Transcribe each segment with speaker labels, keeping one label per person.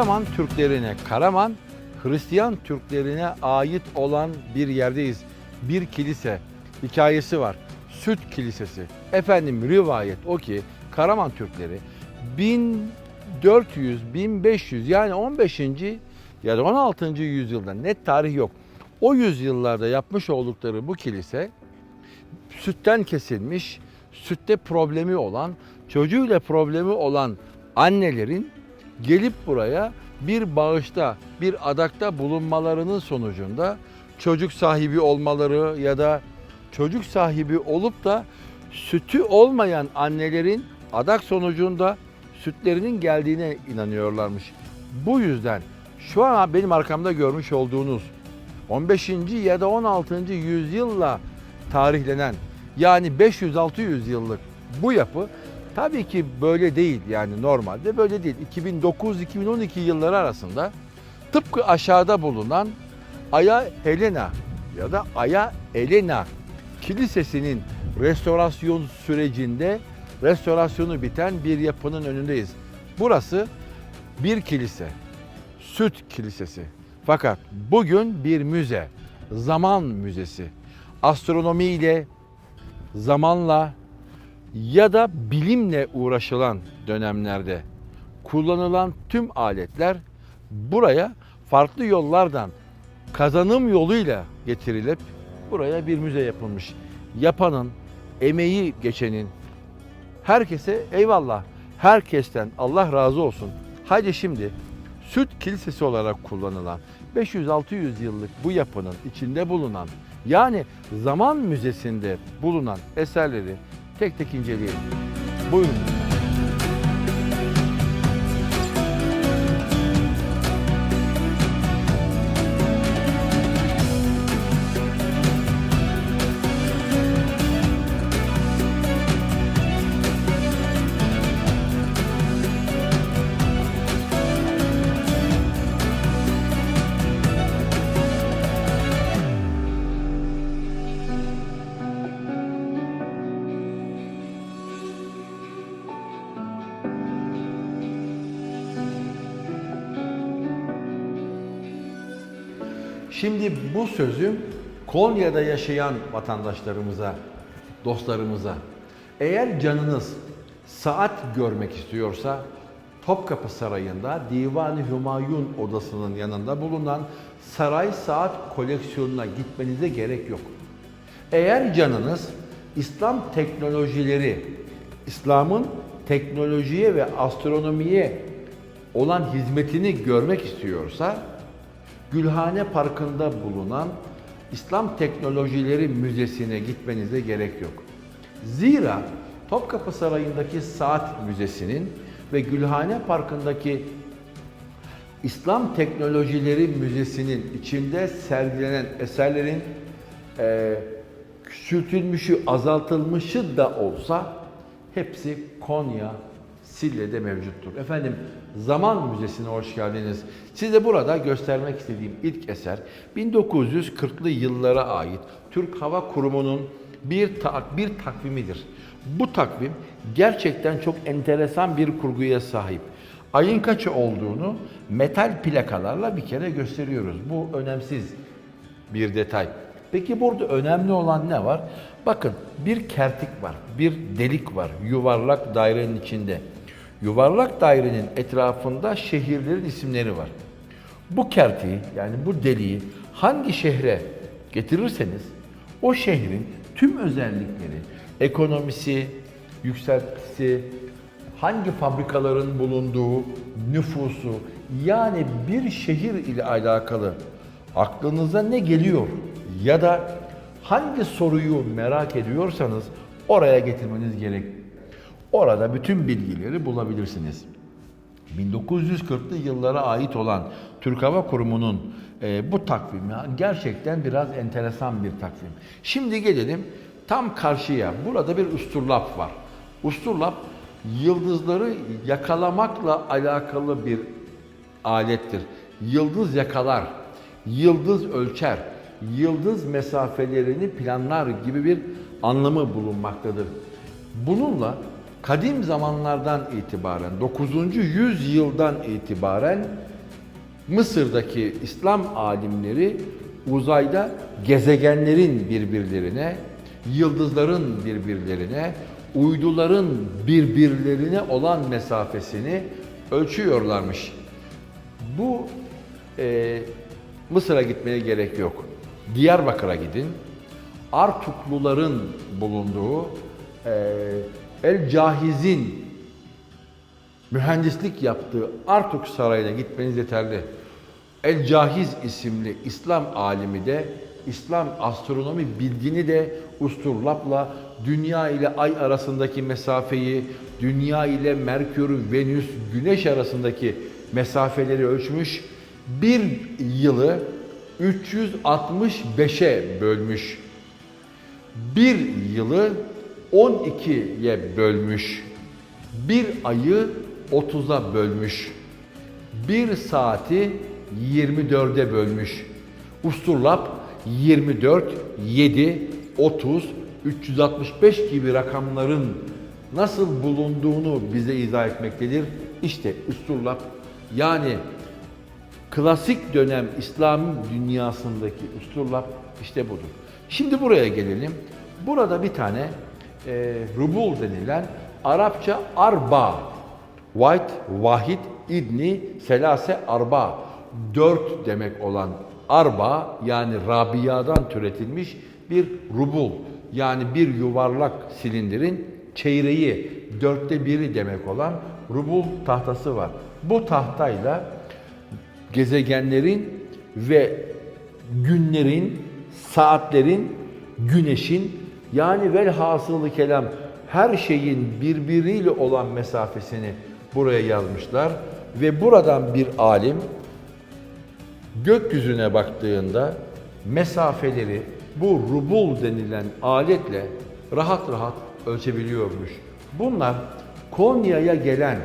Speaker 1: Karaman Türklerine, Karaman Hristiyan Türklerine ait olan bir yerdeyiz. Bir kilise hikayesi var. Süt Kilisesi. Efendim rivayet o ki Karaman Türkleri 1400, 1500 yani 15. ya da 16. yüzyılda net tarih yok. O yüzyıllarda yapmış oldukları bu kilise sütten kesilmiş, sütte problemi olan, çocuğuyla problemi olan annelerin gelip buraya bir bağışta, bir adakta bulunmalarının sonucunda çocuk sahibi olmaları ya da çocuk sahibi olup da sütü olmayan annelerin adak sonucunda sütlerinin geldiğine inanıyorlarmış. Bu yüzden şu an benim arkamda görmüş olduğunuz 15. ya da 16. yüzyılla tarihlenen yani 500-600 yıllık bu yapı tabii ki böyle değil yani normalde böyle değil. 2009-2012 yılları arasında tıpkı aşağıda bulunan Aya Helena ya da Aya Elena Kilisesi'nin restorasyon sürecinde restorasyonu biten bir yapının önündeyiz. Burası bir kilise, Süt Kilisesi. Fakat bugün bir müze, zaman müzesi. Astronomiyle, zamanla ya da bilimle uğraşılan dönemlerde kullanılan tüm aletler buraya farklı yollardan kazanım yoluyla getirilip buraya bir müze yapılmış. Yapanın, emeği geçenin herkese eyvallah. Herkesten Allah razı olsun. Haydi şimdi Süt Kilisesi olarak kullanılan 500-600 yıllık bu yapının içinde bulunan yani zaman müzesinde bulunan eserleri tek tek inceleyelim. Buyurun. Şimdi bu sözü Konya'da yaşayan vatandaşlarımıza, dostlarımıza, eğer canınız saat görmek istiyorsa Topkapı Sarayı'nda Divan-ı Hümayun odasının yanında bulunan saray saat koleksiyonuna gitmenize gerek yok. Eğer canınız İslam teknolojileri, İslam'ın teknolojiye ve astronomiye olan hizmetini görmek istiyorsa Gülhane Parkı'nda bulunan İslam Teknolojileri Müzesi'ne gitmenize gerek yok. Zira Topkapı Sarayı'ndaki Saat Müzesi'nin ve Gülhane Parkı'ndaki İslam Teknolojileri Müzesi'nin içinde sergilenen eserlerin e, küçültülmüşü, azaltılmışı da olsa hepsi Konya, Sille'de mevcuttur. Efendim Zaman Müzesi'ne hoş geldiniz. Size burada göstermek istediğim ilk eser 1940'lı yıllara ait Türk Hava Kurumu'nun bir ta- bir takvimidir. Bu takvim gerçekten çok enteresan bir kurguya sahip. Ayın kaçı olduğunu metal plakalarla bir kere gösteriyoruz. Bu önemsiz bir detay. Peki burada önemli olan ne var? Bakın bir kertik var, bir delik var yuvarlak dairenin içinde. Yuvarlak dairenin etrafında şehirlerin isimleri var. Bu kertiği yani bu deliği hangi şehre getirirseniz o şehrin tüm özellikleri, ekonomisi, yükseltisi, hangi fabrikaların bulunduğu, nüfusu yani bir şehir ile alakalı aklınıza ne geliyor ya da hangi soruyu merak ediyorsanız oraya getirmeniz gerek. Orada bütün bilgileri bulabilirsiniz. 1940'lı yıllara ait olan Türk Hava Kurumu'nun e, bu takvimi gerçekten biraz enteresan bir takvim. Şimdi gelelim tam karşıya. Burada bir usturlap var. Usturlap yıldızları yakalamakla alakalı bir alettir. Yıldız yakalar, yıldız ölçer, yıldız mesafelerini planlar gibi bir anlamı bulunmaktadır. Bununla kadim zamanlardan itibaren 9. yüzyıldan itibaren Mısır'daki İslam alimleri uzayda gezegenlerin birbirlerine, yıldızların birbirlerine, uyduların birbirlerine olan mesafesini ölçüyorlarmış. Bu e, Mısır'a gitmeye gerek yok. Diyarbakır'a gidin. Artukluların bulunduğu e, El Cahiz'in mühendislik yaptığı Artuk Sarayı'na gitmeniz yeterli. El Cahiz isimli İslam alimi de İslam astronomi bilgini de usturlapla dünya ile ay arasındaki mesafeyi, dünya ile Merkür, Venüs, Güneş arasındaki mesafeleri ölçmüş. Bir yılı 365'e bölmüş. Bir yılı 12'ye bölmüş. Bir ayı 30'a bölmüş. Bir saati 24'e bölmüş. Usturlap 24, 7, 30, 365 gibi rakamların nasıl bulunduğunu bize izah etmektedir. İşte Usturlap yani klasik dönem İslam dünyasındaki usturlap işte budur. Şimdi buraya gelelim. Burada bir tane e, rubul denilen Arapça arba, white, vahid, idni, selase, arba, dört demek olan arba yani Rabia'dan türetilmiş bir rubul. Yani bir yuvarlak silindirin çeyreği, dörtte biri demek olan rubul tahtası var. Bu tahtayla gezegenlerin ve günlerin, saatlerin, güneşin yani velhasılı kelam her şeyin birbiriyle olan mesafesini buraya yazmışlar ve buradan bir alim gökyüzüne baktığında mesafeleri bu rubul denilen aletle rahat rahat ölçebiliyormuş. Bunlar Konya'ya gelen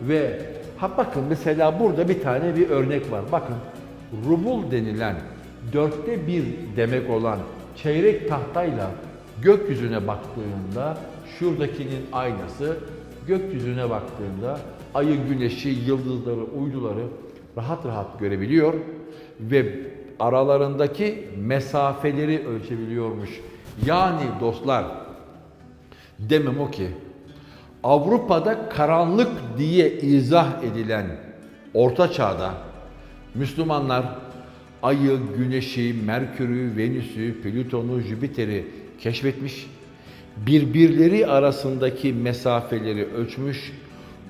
Speaker 1: ve ha bakın mesela burada bir tane bir örnek var. Bakın rubul denilen dörtte bir demek olan çeyrek tahtayla gökyüzüne baktığında şuradakinin aynası gökyüzüne baktığında ayı, güneşi, yıldızları, uyduları rahat rahat görebiliyor ve aralarındaki mesafeleri ölçebiliyormuş. Yani dostlar demem o ki Avrupa'da karanlık diye izah edilen Orta Çağ'da Müslümanlar Ayı, Güneş'i, Merkür'ü, Venüs'ü, Plüton'u, Jüpiter'i keşfetmiş, birbirleri arasındaki mesafeleri ölçmüş,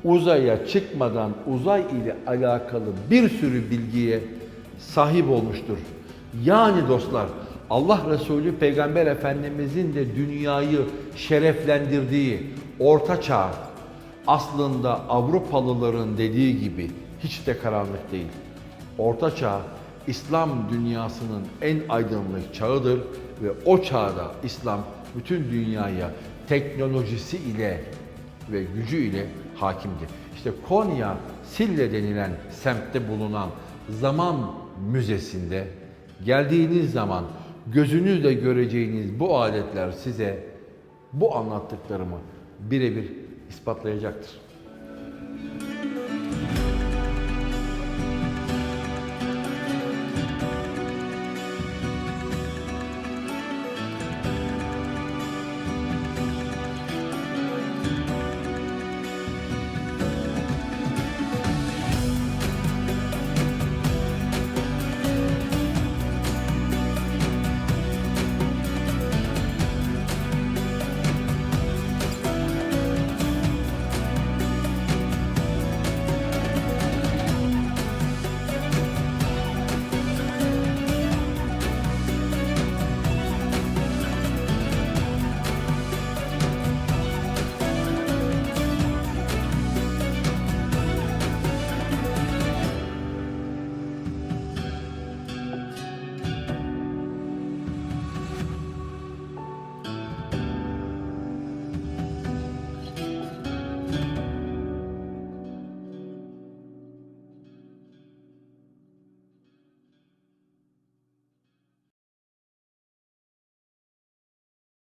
Speaker 1: uzaya çıkmadan uzay ile alakalı bir sürü bilgiye sahip olmuştur. Yani dostlar Allah Resulü Peygamber Efendimizin de dünyayı şereflendirdiği Orta Çağ aslında Avrupalıların dediği gibi hiç de karanlık değil. Orta Çağ İslam dünyasının en aydınlık çağıdır ve o çağda İslam bütün dünyaya teknolojisi ile ve gücü ile hakimdi. İşte Konya Sille denilen semtte bulunan zaman müzesinde geldiğiniz zaman gözünüzle göreceğiniz bu aletler size bu anlattıklarımı birebir ispatlayacaktır.